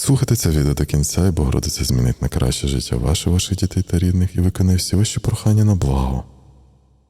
Слухайте це відео до кінця, і Богородиця змінить на краще життя ваше, ваших дітей та рідних і виконає всі ваші прохання на благо.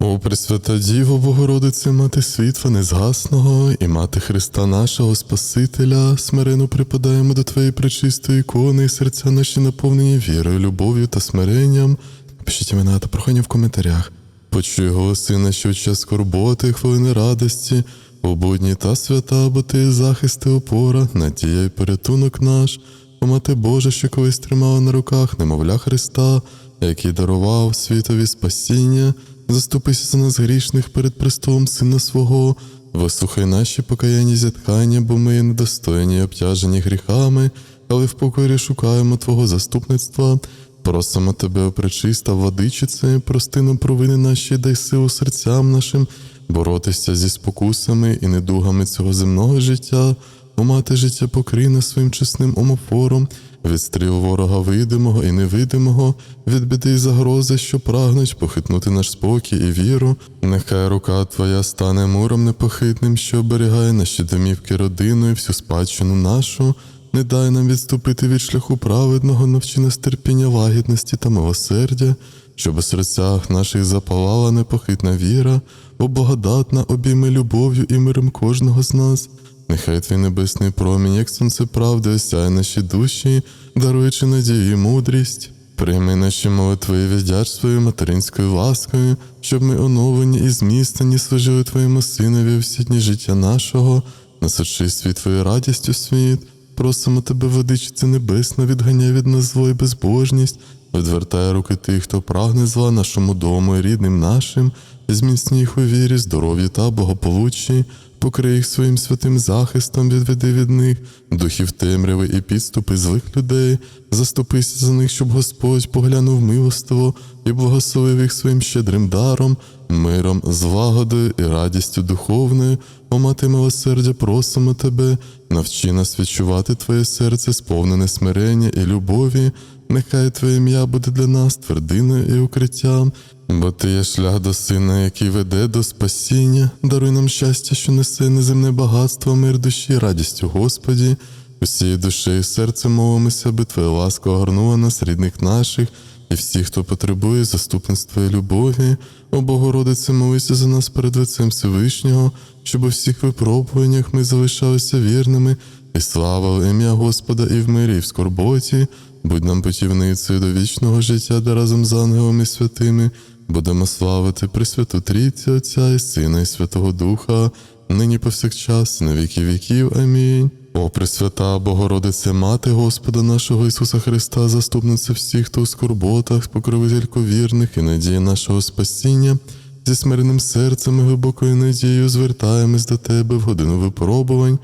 О, Пресвята Діво, Богородице, мати світла незгасного і мати Христа нашого Спасителя, смирено припадаємо до Твоєї пречистої ікони, і серця наші наповнені вірою, любов'ю та смиренням. Пишіть імена та прохання в коментарях. Почуй голоси наші у час скорботи, хвилини радості, у будні та свята, бо ти захист і опора, надія і порятунок наш. О, Мати Божа, що колись тримала на руках немовля Христа, який дарував світові спасіння, заступися за нас грішних перед престолом Сина свого, вислухай наші покаянні зіткання, бо ми недостойні обтяжені гріхами, але в покорі шукаємо Твого заступництва. Просимо тебе, пречиста владичице, прости нам провини наші, дай силу серцям нашим, боротися зі спокусами і недугами цього земного життя, о мати життя покрий нас своїм чесним омофором, від стріл ворога видимого і невидимого, від біди і загрози, що прагнуть похитнути наш спокій і віру. Нехай рука Твоя стане муром непохитним, що оберігає наші домівки родину і всю спадщину нашу. Не дай нам відступити від шляху праведного, навчи нас терпіння лагідності та милосердя, щоб у серцях наших запалала непохитна віра, бо благодатна обійми любов'ю і миром кожного з нас. Нехай твій небесний промінь, як сонце правди, осяє наші душі, даруючи надію і мудрість. Прийми наші молитви і віддяч своєю материнською ласкою, щоб ми оновлені і змістені служили Твоєму Синові всі дні життя нашого, насочи світ Твою радістю світ. Просимо тебе, водичиця небесна, відганяй від нас зло і безбожність, відвертай руки тих, хто прагне зла нашому дому і рідним нашим, зміцні їх у вірі, здоров'ї та благополуччі, покрий їх своїм святим захистом, відведи від них, духів темряви і підступи злих людей, заступися за них, щоб Господь поглянув милостиво і благословив їх своїм щедрим даром, миром, злагодою і радістю духовною, о мати милосердя, просимо тебе, навчи нас відчувати Твоє серце, сповнене смирення і любові. Нехай Твоє ім'я буде для нас твердиною і укриттям, бо Ти є шлях до сина, який веде до спасіння, даруй нам щастя, що несе неземне багатство, мир душі, радість у Господі. Усією душею і серцем молимося, аби Твоя ласка огорнула нас, рідних наших, і всіх, хто потребує заступництва і любові. О Богородице, молися за нас перед лицем Всевишнього, щоб у всіх випробуваннях ми залишалися вірними і славили ім'я Господа і в мирі, і в скорботі. Будь нам путівницею до вічного життя, де разом з ангелами святими будемо славити Пресвяту Трійцю Отця і Сина, і Святого Духа, нині повсякчас, на віки віків. Амінь. О, Пресвята Богородице, Мати Господа нашого Ісуса Христа, заступниця всіх, хто у скорботах, покровителько вірних і надія нашого спасіння, зі смиреним серцем і глибокою надією звертаємось до Тебе в годину випробувань,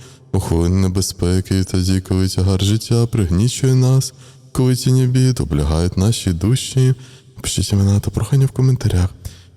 у небезпеки, і тоді, коли тягар життя пригнічує нас, коли тіні бід облягають наші душі. Пишіть імена та прохання в коментарях.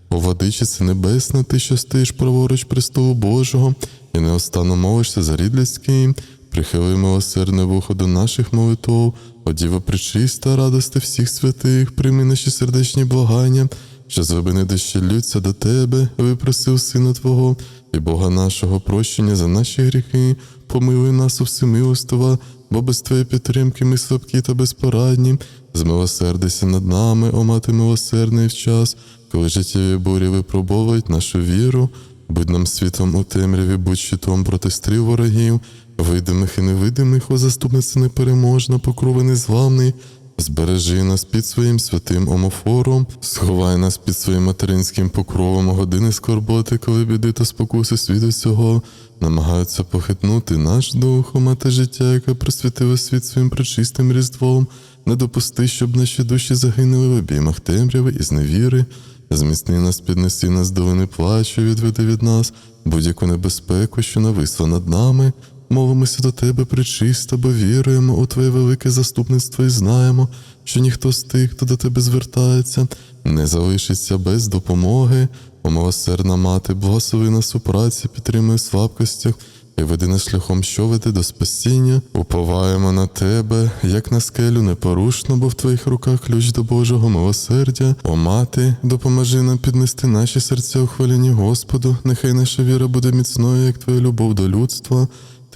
О, владичице небесна, ти, що стоїш праворуч престолу Божого, і неостанно молишся за рід людський, прихили милосердне вухо до наших молитв, о Діва причиста, радости всіх святих, прийми наші сердечні благання, що з глибини дощі лються до тебе, випросив Сина Твого і Бога нашого прощення за наші гріхи, помилуй нас у всемилостива, бо без Твоєї підтримки ми слабкі та безпорадні. Змилосердися над нами, о мати милосердний в час, коли життєві бурі випробовують нашу віру, будь нам світом у темряві, будь щитом проти стрів ворогів, видимих і невидимих, о заступниця непереможна, покрови незламний. Збережи нас під своїм святим омофором, сховай нас під своїм материнським покровом години скорботи, коли біди та спокуси світу цього намагаються похитнути наш дух, мати життя, яке просвітила світ своїм пречистим різдвом. Не допусти, щоб наші душі загинули в обіймах темряви і зневіри. Зміцни нас, піднеси нас до вини плачу, відведи від нас будь-яку небезпеку, що нависла над нами. Молимося до тебе, причисто, бо віруємо у Твоє велике заступництво і знаємо, що ніхто з тих, хто до тебе звертається, не залишиться без допомоги. О, милосердна мати, благослови нас у праці, підтримуй слабкостях і веди нас шляхом, що веде до спасіння. Уповаємо на тебе, як на скелю непорушно, бо в твоїх руках ключ до Божого милосердя. О мати, допоможи нам піднести наші серця у хвалінні Господу. Нехай наша віра буде міцною, як твоя любов до людства.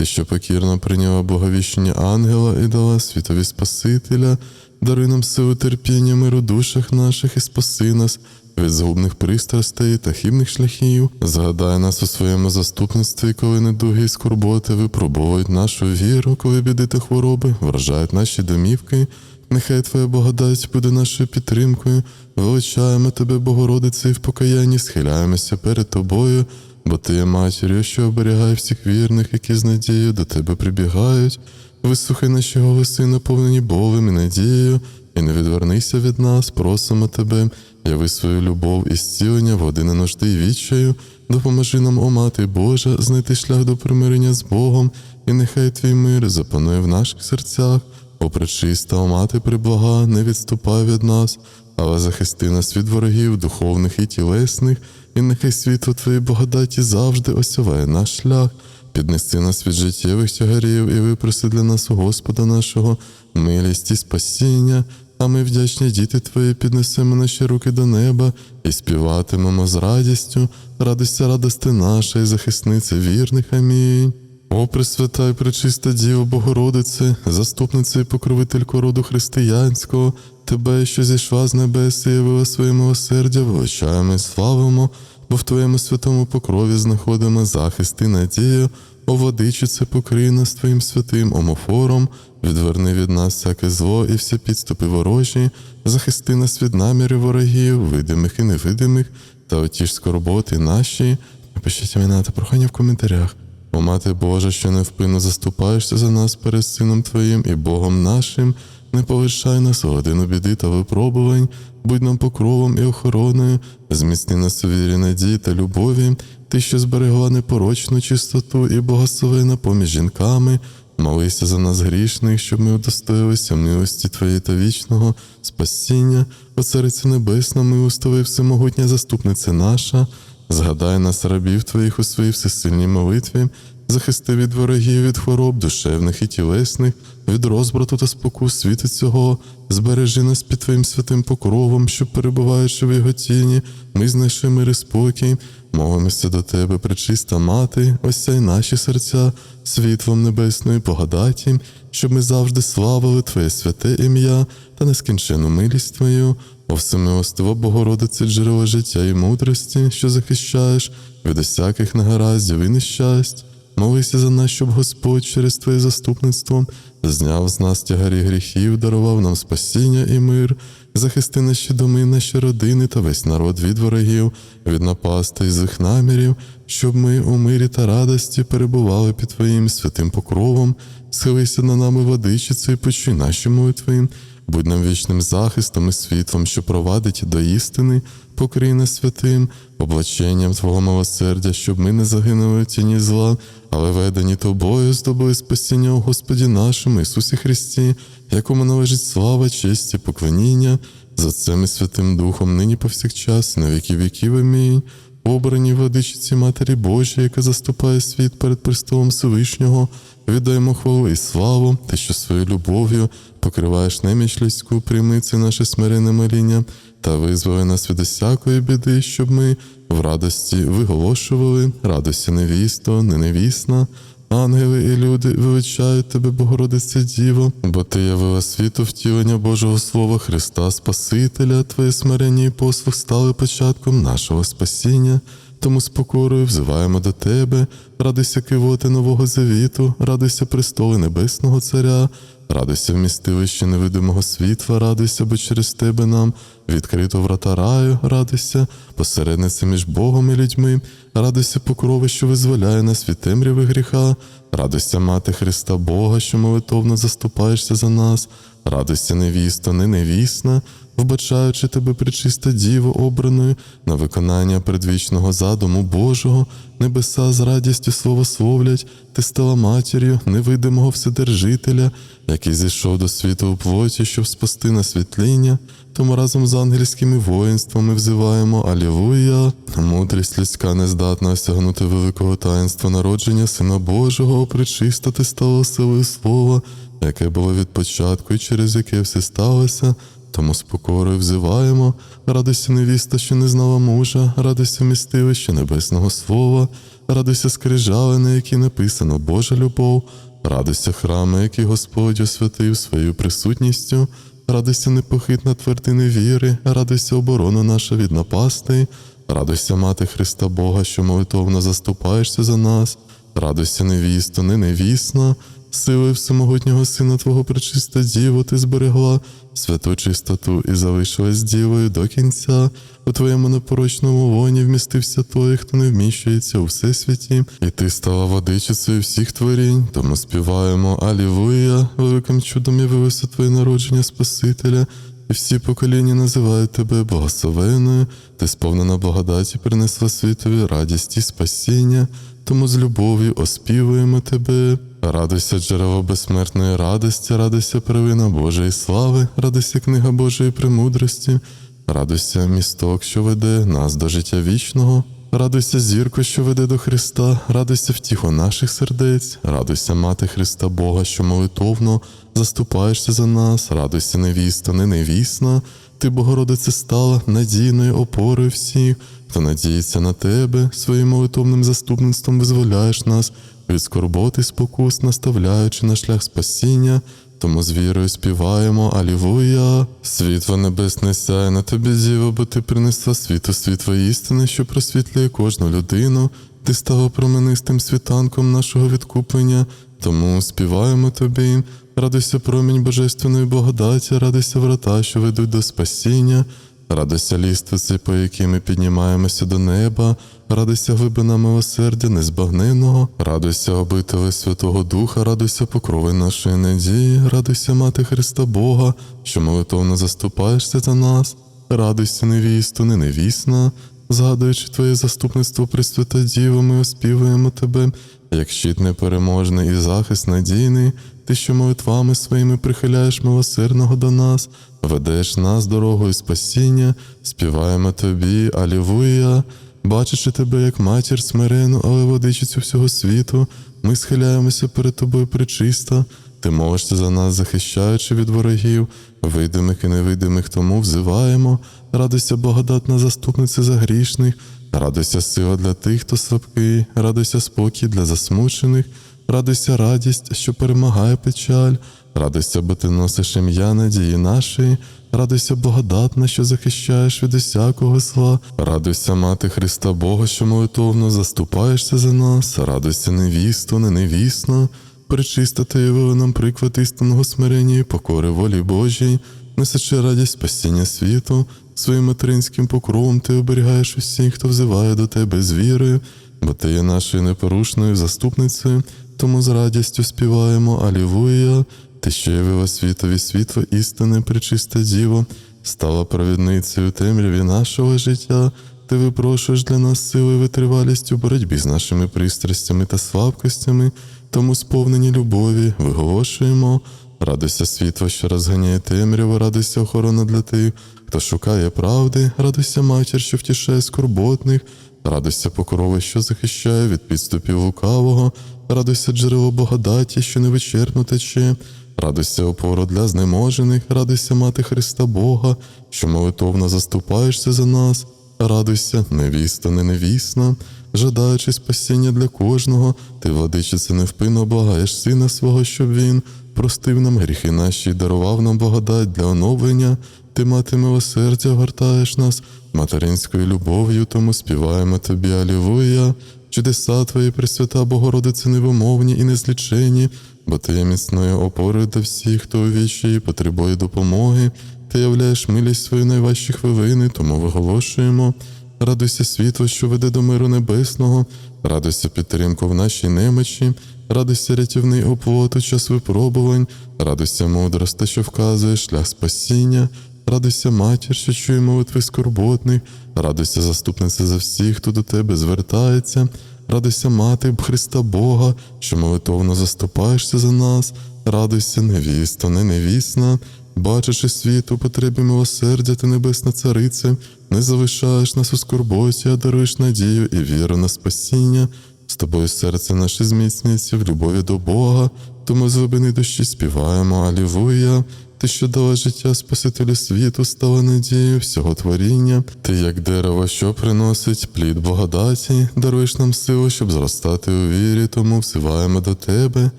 Ти що покірно прийняла боговіщення ангела і дала світові Спасителя, даруй нам силу терпіння миру душах наших і спаси нас від згубних пристрастей та хибних шляхів. Згадай нас у своєму заступництві, коли недуги і скорботи випробовують нашу віру, коли біди та хвороби вражають наші домівки. Нехай Твоя благодать буде нашою підтримкою, величаємо Тебе, Богородице, і в покаянні схиляємося перед Тобою, бо Ти є матір'ю, що оберігає всіх вірних, які з надією до Тебе прибігають. Вислухай наші голоси, наповнені болем і надією, і не відвернися від нас, просимо Тебе, яви свою любов і зцілення години нужди і відчаю, допоможи нам, о Мати Божа, знайти шлях до примирення з Богом, і нехай Твій мир запанує в наших серцях. О, пречиста, о мати приблага, не відступай від нас, але захисти нас від ворогів, духовних і тілесних, і нехай світло Твоєї благодаті завжди осяває наш шлях, піднеси нас від життєвих тягарів і випроси для нас у Господа нашого милість і спасіння. А ми, вдячні діти Твої, піднесемо наші руки до неба і співатимемо з радістю, радуйся, радости наша і захисниця вірних. Амінь. О, Пресвята і пречиста Діво Богородице, заступниця і покровителько роду християнського, Тебе, що зійшла з небес і явила своє милосердя, величаємо і славимо, бо в Твоєму святому покрові знаходимо захист і надію. О, владичице, покрий нас Твоїм святим омофором, відверни від нас всяке зло і всі підступи ворожі, захисти нас від намірів ворогів, видимих і невидимих, та отіж скорботи наші. Напишіть імена та прохання в коментарях. О мати Божа, що невпинно заступаєшся за нас перед Сином Твоїм і Богом нашим, не полишай нас у годину біди та випробувань, будь нам покровом і охороною, зміцни нас у вірі надії та любові, ти, що зберегла непорочну чистоту і благословена поміж жінками, молися за нас грішних, щоб ми удостоїлися милості Твоєї та вічного спасіння, о Цариця Небесна, милостивий всемогутня заступниця наша. Згадай нас, рабів Твоїх у своїй всесильній молитві, захисти від ворогів, від хвороб, душевних і тілесних, від розбрату та спокус світу цього, збережи нас під Твоїм святим покровом, щоб, перебуваючи в його тіні, ми знайшли мир і спокій, молимося до Тебе, пречиста мати, осяй наші серця, світлом небесної благодаті, щоб ми завжди славили Твоє святе ім'я та нескінчену милість Твою. О всемилостива Богородице, джерело життя і мудрості, що захищаєш від усяких негараздів і нещасть. Молися за нас, щоб Господь через Твоє заступництво зняв з нас тягарі гріхів, дарував нам спасіння і мир, захисти наші доми, наші родини та весь народ від ворогів, від напасти і злих намірів, щоб ми у мирі та радості перебували під Твоїм святим покровом, схилися на нами водичицю і почуй наші молитви. Будь нам вічним захистом і світлом, що провадить до істини, покрий нас святим, облаченням Твого милосердя, щоб ми не загинули в тіні зла, але ведені тобою здобули спасіння у Господі нашому Ісусі Христі, якому належить слава, честь і поклоніння, за Отцем і Святим Духом, нині повсякчас, на віки віків. Амінь. Обрані владичиці Матері Божій, яка заступає світ перед престолом Всевишнього, віддаємо хвалу і славу, ти, що своєю любов'ю покриваєш неміч людську, прийми це наше смирене моління та визволи нас від усякої біди, щоб ми в радості виголошували, радості невісто, не невісна. Ангели і люди величають тебе, Богородице Діво, бо ти явила світу втілення Божого Слова Христа Спасителя, Твоє смирення і послуг стали початком нашого спасіння. Тому з покорою взиваємо до Тебе, радуйся кивоти нового завіту, радуйся престоли Небесного Царя, радуйся вмістилище невидимого світла, радуйся, бо через тебе нам відкрито врата раю, радуйся, посередниця між Богом і людьми, радуйся покрови, що визволяє нас від темряви гріха, радуйся, мати Христа Бога, що молитовно заступаєшся за нас, радуйся, невіста, не невісна, вбачаючи тебе причиста діво обраною на виконання предвічного задуму Божого, небеса з радістю словословлять, ти стала матір'ю невидимого Вседержителя, який зійшов до світу у плоті, щоб спасти на світління. Тому разом з ангельськими воїнствами взиваємо Алілуя. Мудрість людська не здатна осягнути великого таїнства народження Сина Божого, причиста ти стала силою слова, яке було від початку і через яке все сталося. Тому з покорою взиваємо. Радуйся невіста, що не знала мужа, радуйся містивище небесного слова, радуйся скрижали, на які написано Божа любов, радуйся храми, які Господь освятив своєю присутністю, радуйся непохитна твердини віри, радуйся оборону наша від напастей, радуйся мати Христа Бога, що молитовно заступаєшся за нас, радуйся невісто, не невісна, силою всемогутнього Сина Твого пречиста Діво, ти зберегла святу чистоту і залишилась дівою до кінця. У твоєму непорочному воні вмістився той, хто не вміщується у всесвіті, і ти стала водичицею всіх творінь, тому співаємо Алілуя, великим чудом явилося твоє народження Спасителя. І всі покоління називають тебе благословенною, ти сповнена благодаті принесла світові радість і спасіння, тому з любов'ю оспівуємо тебе. Радуйся, джерело безсмертної радості, радуйся первина Божої слави, радуйся книга Божої премудрості, радуйся місток, що веде нас до життя вічного. Радуйся, зірко, що веде до Христа, радуйся втіхо наших сердець, радуйся, мати Христа Бога, що молитовно заступаєшся за нас, радуйся, невіста, не невісна, ти, Богородице, стала надійною опорою всіх, хто надіється на тебе, своїм молитовним заступництвом визволяєш нас від скорботи спокус, наставляючи на шлях спасіння. Тому з вірою співаємо Алілуя. Світло небесне сяє на тобі, Діво, бо ти принесла світу світло істини, що просвітлює кожну людину. Ти стала променистим світанком нашого відкуплення, тому співаємо тобі. Радуйся промінь божественної благодаті, радуйся врата, що ведуть до спасіння. Радуйся лістиці, по якій ми піднімаємося до неба, радуйся глибина милосердя незбагненного, радуйся обителі Святого Духа, радуйся покрови нашої надії, радуйся мати Христа Бога, що молитовно заступаєшся за нас, радуйся невісту, не невісна, згадуючи Твоє заступництво Пресвята Діво, ми оспівуємо Тебе, як щит непереможний і захист надійний, ти, що молитвами своїми прихиляєш милосердного до нас, ведеш нас дорогою спасіння, співаємо тобі, Алілуя. Бачачи тебе як матір смирену, але водичицю всього світу, ми схиляємося перед тобою причиста. Ти молишся за нас, захищаючи від ворогів, видимих і невидимих, тому взиваємо, радуйся благодатна заступниця за грішних, радуйся сила для тих, хто слабкий, радуйся спокій для засмучених, радуйся радість, що перемагає печаль, радуйся, бо ти носиш ім'я надії нашої, радуйся благодатна, що захищаєш від усякого зла, радуйся, мати Христа Бога, що молитовно заступаєшся за нас, радуйся невісто, не невісно, причиста та явила нам приклад істинного смирення і покори волі Божій, несучи радість спасіння світу, своїм материнським покровом ти оберігаєш усіх, хто взиває до тебе з вірою, бо ти є нашою непорушною заступницею, тому з радістю співаємо. Алілуя, ти, що явила світові світло істини, причиста діво, стала провідницею темряві нашого життя. Ти випрошуєш для нас сили і витривалість у боротьбі з нашими пристрастями та слабкостями, тому сповнені любові виголошуємо. Радуйся світло, що розганяє темряву, радуйся охорона для тих, хто шукає правди, радуйся матір, що втішає скорботних, радуйся покрови, що захищає від підступів лукавого, радуйся джерело благодаті, що невичерпно тече, радуйся опору для знеможених, радуйся мати Христа Бога, що молитовно заступаєшся за нас. Радуйся, невіста, не невісна, жадаючи спасіння для кожного, ти, владичице, невпинно благаєш сина свого, щоб він простив нам гріхи наші, й дарував нам благодать для оновлення. Ти, мати милосердя, гортаєш нас материнською любов'ю, тому співаємо тобі, Алілуя. Чудеса твої, Пресвята Богородице, невимовні і незлічені, бо ти є міцною опорою для всіх, хто у вічі потребує допомоги. Ти являєш милість свої найважчі хвилини, тому виголошуємо. Радуйся світло, що веде до миру небесного, радуйся підтримку в нашій немочі, радуйся рятівний оплот у час випробувань, радуйся мудрости, що вказує шлях спасіння, радуйся матір, що чує молитви скорботних, радуйся заступниця за всіх, хто до тебе звертається, радуйся мати Христа Бога, що молитовно заступаєшся за нас, радуйся, невіста, не невісна. Бачачи світ у потребі милосердя ти небесна царице, не залишаєш нас у скорботі, а даруєш надію і віру на спасіння. з тобою серце наше зміцнюється в любові до Бога, тому з глибини душі співаємо Алілуя. Ти, що дала життя Спасителю світу, стала надією всього творіння. Ти, як дерево, що приносить плід благодаті, даруєш нам силу, щоб зростати у вірі, тому взиваємо до тебе.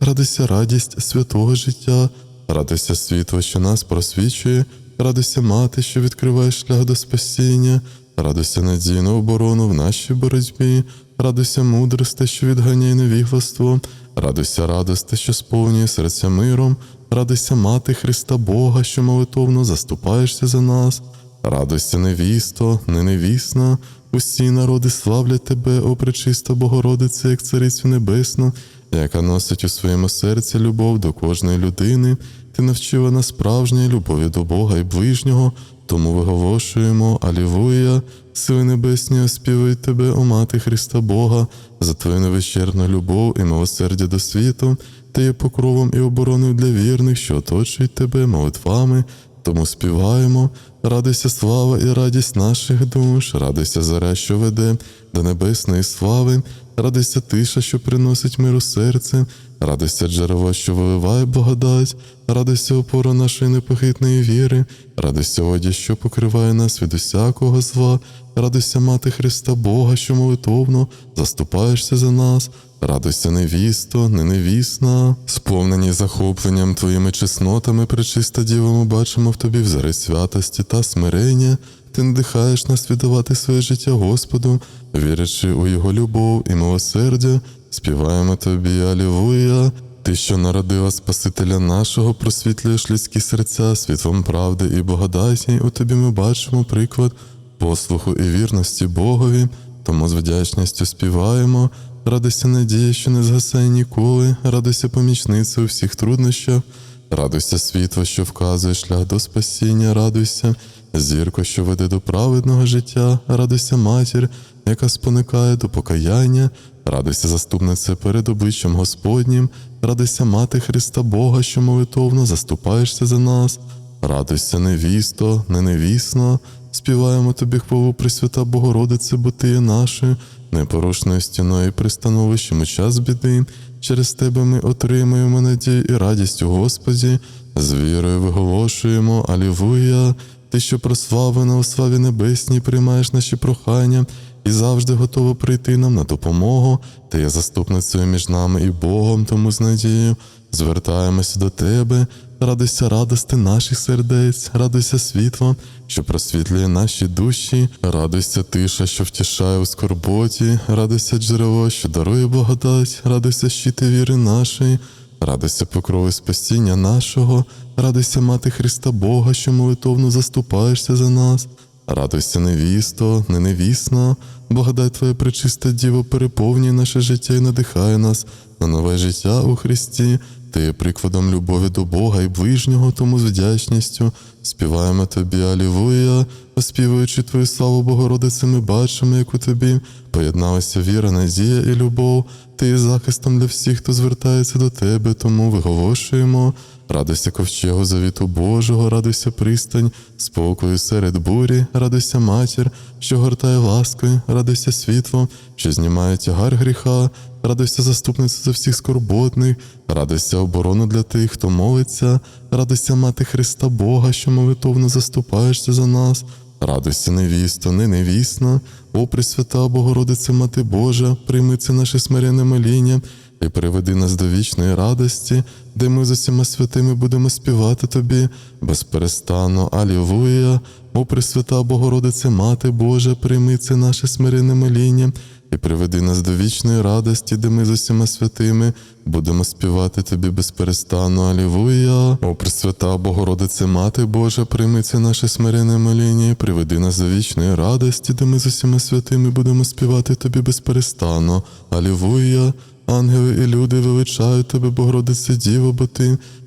Радуйся радість святого життя, радуйся світло, що нас просвічує, радуйся мати, що відкриває шлях до спасіння, радуйся надійну оборону в нашій боротьбі, радуйся мудрости, що відганяє невігластво, радуйся радости, що сповнює серця миром, радуйся мати Христа Бога, що молитовно заступаєшся за нас. Радуйся, невісто, не невісна, усі народи славлять тебе, о пречиста Богородице, як царицю небесну, яка носить у своєму серці любов до кожної людини. Ти навчила нас справжньої любові до Бога і ближнього, тому виголошуємо Алілуя, сили небесні оспівують тебе, о мати Христа Бога, за твою невищерпну любов і милосердя до світу, ти є покровом і обороною для вірних, що оточують тебе молитвами. Тому співаємо, радуйся слава і радість наших душ, радуйся заря, що веде до небесної слави, радуйся тиша, що приносить миру серце, радуйся джерело, що виливає благодать, радуйся опора нашої непохитної віри, радуйся одяг, що покриває нас від усякого зла, радуйся мати Христа Бога, що молитовно заступаєшся за нас. Радуйся, невісто, не невісна, сповнені захопленням твоїми чеснотами, пречиста діва, ми бачимо в тобі взори святості та смирення. Ти надихаєш нас віддавати своє життя Господу, вірячи у Його любов і милосердя, співаємо тобі, Алілуя. Ти, що народила Спасителя нашого, просвітлюєш людські серця світлом правди і благодаті, у тобі ми бачимо приклад послуху і вірності Богові, тому з вдячністю співаємо. Радуйся надія, що не згасає ніколи, радуйся помічниця у всіх труднощах, радуйся світло, що вказує шлях до спасіння, радуйся, зірко, що веде до праведного життя, радуйся матір, яка споникає до покаяння, радуйся заступнице перед обличчям Господнім, радуйся мати Христа Бога, що молитовно заступаєшся за нас, радуйся, невісто, не невісно, співаємо тобі хвалу Пресвята Богородице, бо ти є нашою непорушною стіною пристановищем у час біди. Через тебе ми отримуємо надію і радість у Господі, з вірою виголошуємо Алілуя, ти, що прославлена у славі небесній, приймаєш наші прохання і завжди готова прийти нам на допомогу. Ти є заступницею між нами і Богом, тому з надією звертаємося до тебе. Радуйся радости наших сердець, радуйся світло, що просвітлює наші душі, радуйся тиша, що втішає у скорботі, радуйся джерело, що дарує благодать, радуйся щити віри нашої, радуйся покрови спасіння нашого, радуйся мати Христа Бога, що молитовно заступаєшся за нас. Радуйся, невісто, не невісна, благодать Твоя пречиста Діво переповнює наше життя і надихає нас на нове життя у Христі. Ти є прикладом любові до Бога і ближнього, тому з вдячністю співаємо тобі, Алілуя, оспівуючи Твою славу Богородице, ми бачимо, як у тобі поєдналася віра, надія і любов. Ти є захистом для всіх, хто звертається до тебе, тому виголошуємо. Радуйся ковчегу завіту Божого, радуйся пристань, спокою серед бурі, радуйся матір, що гортає ласкою, радуйся світло, що знімає тягар гріха, радуйся заступниця за всіх скорботних, радуйся оборону для тих, хто молиться, радуйся мати Христа Бога, що молитовно заступаєшся за нас. Радуйся, невісто, не невісна, о Пресвята Богородице, Мати Божа, прийми це наше смиренне моління і приведи нас до вічної радості, де ми з усіма святими будемо співати тобі безперестанно. Алілуя, о Пресвята Богородице, Мати Божа, прийми це наше смиренне моління і приведи нас до вічної радості, де ми з усіма святими будемо співати тобі безперестанно. Алілуя. О Пресвята Богородице, Мати Божа, прийми це наше смиренне моління і приведи нас до вічної радості, де ми з усіма святими будемо співати тобі безперестанно. Алілуя. Ангели і люди величають тебе, Богородице Діво, бо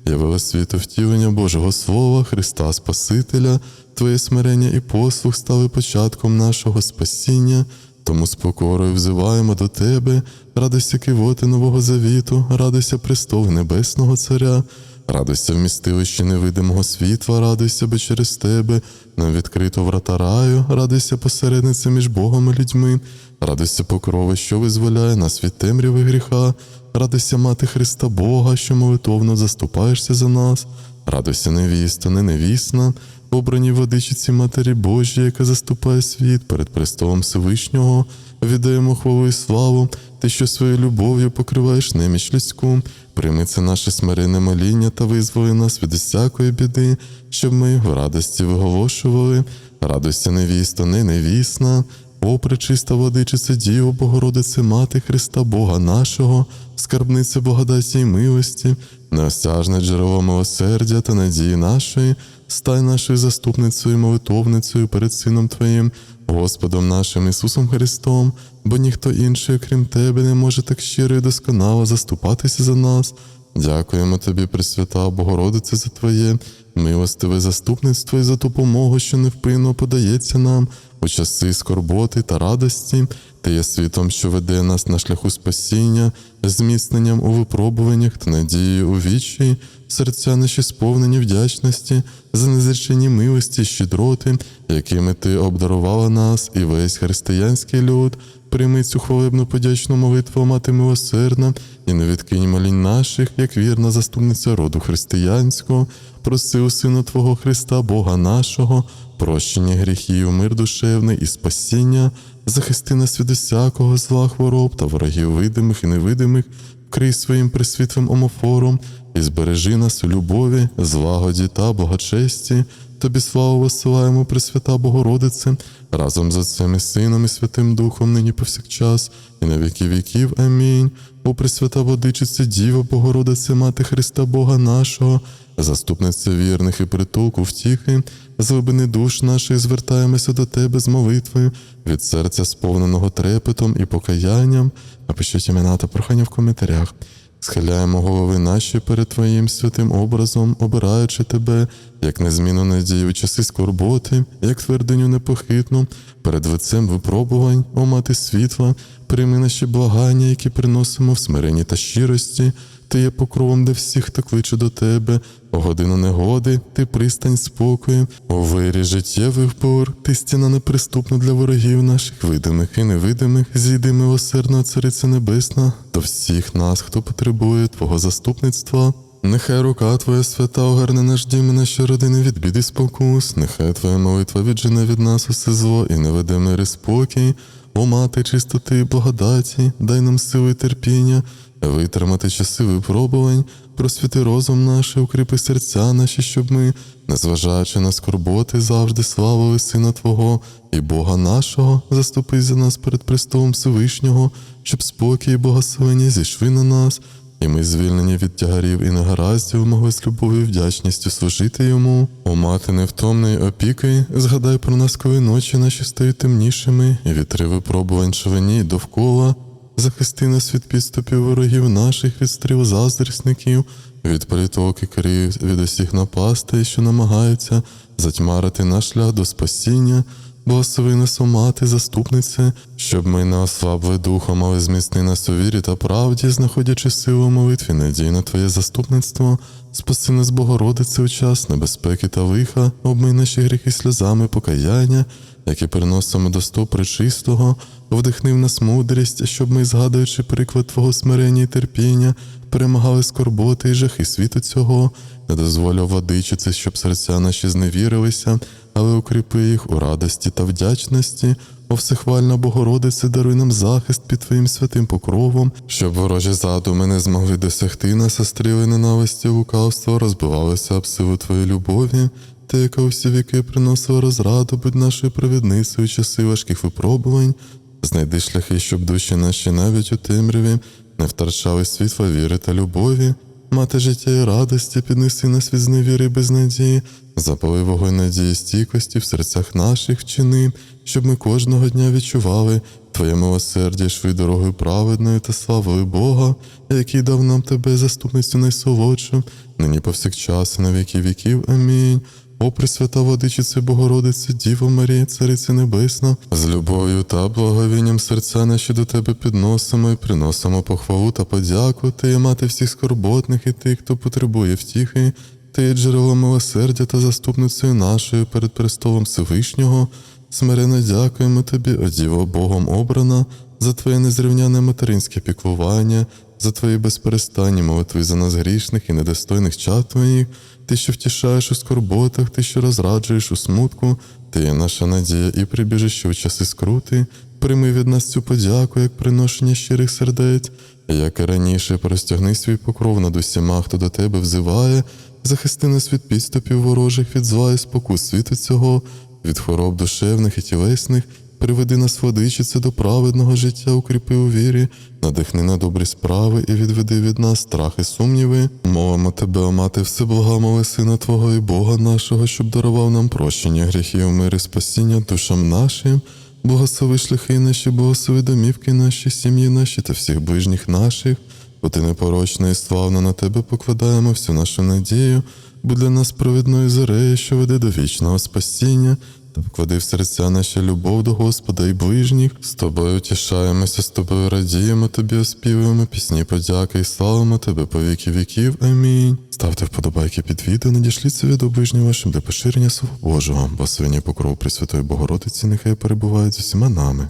явила світу втілення Божого Слова, Христа Спасителя, Твоє смирення і послух стали початком нашого спасіння. Тому з покорою взиваємо до Тебе, радуйся кивоти Нового Завіту, радуйся престол Небесного Царя, радуйся вмістилище невидимого світла, радуйся, бо через тебе нам відкрито врата раю, радуйся посередниця між Богом і людьми, Радуйся покрови, що визволяє нас від темряви гріха. Радуйся, мати Христа Бога, що молитовно заступаєшся за нас. Радуйся, невіста, не невісна, обрані водичиці Матері Божій, яка заступає світ перед престолом Всевишнього. Віддаємо хвалу і славу, ти, що своєю любов'ю покриваєш неміч людську. Прийми це наше смиренне моління та визволи нас від усякої біди, щоб ми в радості виголошували. Радуйся, невісто, не невісна. О, пречиста водичице Діво, Богородице, Мати Христа Бога нашого, скарбниця благодаті й милості, неосяжне джерело милосердя та надії нашої, стай нашою заступницею молитовницею перед Сином Твоїм, Господом нашим Ісусом Христом, бо ніхто інший, крім Тебе, не може так щиро і досконало заступатися за нас. Дякуємо Тобі, Пресвята Богородице, за Твоє милостиве заступництво і за допомогу, що невпинно подається нам у часи скорботи та радості. Ти є світом, що веде нас на шляху спасіння, зміцненням у випробуваннях та надією у вічі, серця наші сповнені вдячності за незречені милості, щедроти, якими ти обдарувала нас і весь християнський люд. Прийми цю хвалебну подячну молитву, мати милосердна, і не відкинь молінь наших, як вірна заступниця роду християнського, проси у Сина Твого Христа, Бога нашого, прощення гріхів, мир душевний і спасіння, захисти нас від усякого зла хвороб та ворогів видимих і невидимих, вкрий своїм присвітлим омофором і збережи нас у любові, злагоді та благочесті. Тобі славу висилаємо, Пресвята Богородице, разом з Отцем і Сином і Святим Духом, нині повсякчас, і на віки віків. Амінь. О Пресвята Водичице, Діва Богородице, Мати Христа Бога нашого, заступниця вірних і притулку втіхи, з душ наших звертаємося до Тебе з молитвою, від серця сповненого трепетом і покаянням. Напишіть імена та прохання в коментарях. Схиляємо голови наші перед Твоїм святим образом, обираючи Тебе, як незмінну надію часи скорботи, як твердиню непохитну, перед лицем випробувань, о мати світла, прийми наші благання, які приносимо в смиренні та щирості. Ти є покровом для всіх, хто кличе до тебе, о годину негоди, ти пристань спокою, о вирі життєвих пор, ти стіна неприступна для ворогів наших, видимих і невидимих, зійди милосердна Цариця Небесна, до всіх нас, хто потребує Твого заступництва. Нехай рука Твоя свята огарне наш дім наші родини від біди спокус, нехай Твоя молитва віджене від нас усе зло і не веде мир і спокій. О мати чистоти і благодаті, дай нам сили і терпіння, витримати часи випробувань, просвіти розум наш, укріпи серця наші, щоб ми, незважаючи на скорботи, завжди славили Сина Твого і Бога нашого, заступи за нас перед престолом Всевишнього, щоб спокій і благословення зійшли на нас. І ми, звільнені від тягарів і негараздів, могли з любов'ю вдячністю служити йому. О мати невтомної опіки, згадай про нас, коли ночі наші стають темнішими, і вітри випробувань шовені довкола. Захисти нас від підступів ворогів наших, від стріл заздрісників, від політок і корів, від усіх напастей, що намагаються затьмарити наш шлях до спасіння. Благослови нас, о мати, заступниця, щоб ми не ослабли духом, але зміцни нас у вірі та правді, знаходячи силу молитві, надій на Твоє заступництво, спаси нас, Богородице, у час небезпеки та лиха, обмий наші гріхи сльозами покаяння, які приносимо до стопу пречистого, вдихни в нас мудрість, щоб ми, згадуючи приклад Твого смирення і терпіння, перемагали скорботи і жахи світу цього, не дозволю водичиці, щоб серця наші зневірилися, але укріпи їх у радості та вдячності. О всехвальна Богородице, даруй нам захист під Твоїм святим покровом, щоб ворожі задуми не змогли досягти нас, а стріли ненависті лукавства розбивалися об силу Твоєї любові, Ти, яка у всі віки приносила розраду, будь нашою провідницею часи важких випробувань, знайди шляхи, щоб душі наші навіть у темряві не втрачали світла віри та любові. Мати життя і радості, піднеси нас від зневіри і безнадії, запали вогонь надії стійкості в серцях наших вчини, щоб ми кожного дня відчували Твоє милосердя, йшли дорогою праведною та славою Бога, який дав нам тебе заступницю найсолодшу, нині повсякчас і на віки віків. Амінь. О, Пресвята Водичице Богородице, Діво Марія, Цариця Небесна, з любов'ю та благовінням серця наші до Тебе підносимо і приносимо похвалу та подяку. Ти є мати всіх скорботних і тих, хто потребує втіхи. Ти є джерелом милосердя та заступницею нашою перед престолом Всевишнього. Смирено дякуємо тобі, о Діво Богом обрана, за твоє незрівняне материнське піклування, за твої безперестанні молитви за нас грішних і недостойних чад твоїх, ти, що втішаєш у скорботах, ти, що розраджуєш у смутку, ти є наша надія і прибіжище у часи скрути. Прийми від нас цю подяку, як приношення щирих сердець, як і раніше, простягни свій покров над усіма, хто до тебе взиває, захисти нас від підступів ворожих, від зла і спокус світу цього, від хвороб душевних і тілесних, приведи нас водичице до праведного життя, укріпи у вірі, надихни на добрі справи і відведи від нас страх і сумніви. Мовимо тебе, о мати, всеблага, моли Сина Твого і Бога нашого, щоб дарував нам прощення гріхів, мир і спасіння душам нашим. Благослови шляхи наші, благослови домівки наші, сім'ї наші та всіх ближніх наших, бо ти непорочна і славна на тебе покладаємо всю нашу надію, будь для нас провідною зорею, що веде до вічного спасіння, та вклади в серця наші любов до Господа і ближніх. З тобою тішаємося, з тобою радіємо, тобі оспівуємо пісні подяки і славимо тебе по віки віків. Амінь. Ставте вподобайки під відео, надішліть це від оближніх вашим для поширення Слова Божого, бо свині покров Пресвятої Богородиці нехай перебувають з усіма нами.